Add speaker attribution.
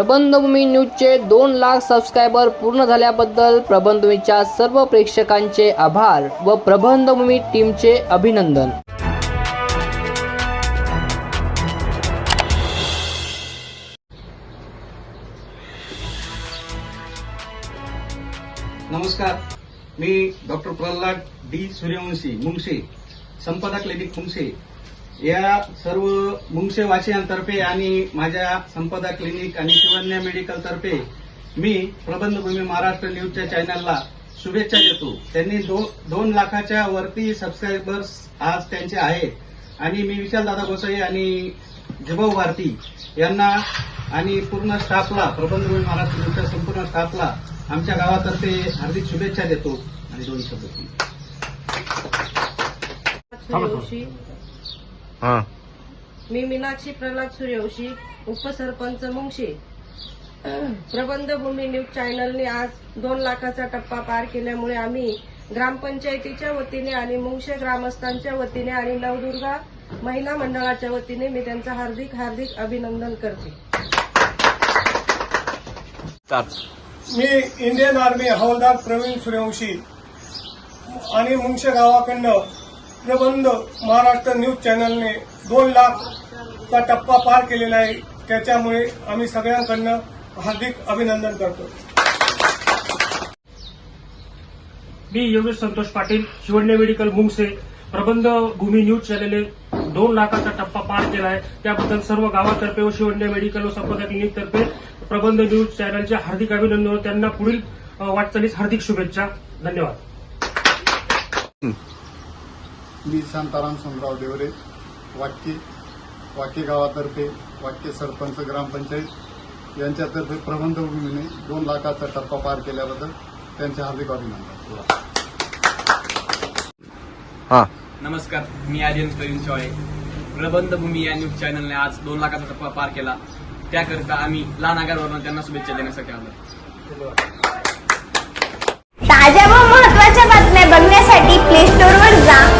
Speaker 1: प्रबंधभूमी न्यूजचे दोन लाख सबस्क्रायबर पूर्ण झाल्याबद्दल प्रबंधभूमीच्या सर्व प्रेक्षकांचे आभार व प्रबंधभूमी टीमचे अभिनंदन.
Speaker 2: नमस्कार. मी डॉक्टर प्रल्हाद डी सूर्यवंशी मुंगशे संपादक क्लिनिक मुंगशे या सर्व मुंगशे वासियांतर्फे आणि माझ्या संपदा क्लिनिक आणि शिवन्या मेडिकल तर्फे मी प्रबंधभूमी महाराष्ट्र न्यूजच्या चॅनलला शुभेच्छा देतो. त्यांनी दो, दोन लाखाच्या वरती सबस्क्रायबर्स आज त्यांचे आहेत आणि मी विशालदादा गोसाई आणि जिभाऊ भारती यांना आणि पूर्ण स्टाफला प्रबंधभूमी महाराष्ट्र न्यूजच्या संपूर्ण स्टाफला आमच्या गावातर्फे हार्दिक शुभेच्छा देतो. आणि दोन शब्द
Speaker 3: हा. मी मीनाक्षी प्रल्हाद सूर्यवंशी उपसरपंच मुंगशी प्रबंधभूमी न्यूज चॅनलने आज दोन लाखाचा टप्पा पार केल्यामुळे आम्ही ग्रामपंचायतीच्या वतीने आणि मुंगशे ग्रामस्थांच्या वतीने आणि नवदुर्गा महिला मंडळाच्या वतीने मी त्यांचं हार्दिक हार्दिक अभिनंदन करते.
Speaker 4: मी इंडियन आर्मी हवालदार प्रवीण सूर्यवंशी आणि मुंगशे गावाकडनं प्रबंध महाराष्ट्र न्यूज चॅनलने दोन लाखचा टप्पा पार केलेला आहे. त्याच्यामुळे आम्ही सगळ्यांकडनं हार्दिक अभिनंदन करतो.
Speaker 5: मी योगेश संतोष पाटील शिवण्य मेडिकल मुंगसे. प्रबंध भूमी न्यूज चॅनलने दोन लाखाचा टप्पा पार केला आहे. त्याबद्दल सर्व गावातर्फे व शिवण्य मेडिकल व संपदा क्लिनिकतर्फे प्रबंध न्यूज चॅनलचे हार्दिक अभिनंदन त्यांना पुढील वाटचालीस हार्दिक शुभेच्छा. धन्यवाद.
Speaker 6: मी शांताराम सोनराव देवरे वाक्य वाक्य गावातर्फे वाक्य सरपंच ग्रामपंचायत यांच्यातर्फे प्रबंध भूमीने दोन लाखाचा टप्पा पार केल्याबद्दल त्यांचे हार्दिक अभिनंदन. हा.
Speaker 7: नमस्कार मी आर्यन प्रवीण प्रबंध भूमी या न्यूज चॅनलने आज दोन लाखाचा टप्पा पार केला. त्याकरिता आम्ही लहान आगारवरून त्यांना शुभेच्छा देण्यासाठी आलो.
Speaker 8: ताज्या व महत्त्वाच्या बातम्या बघण्यासाठी प्ले स्टोअर वर जा.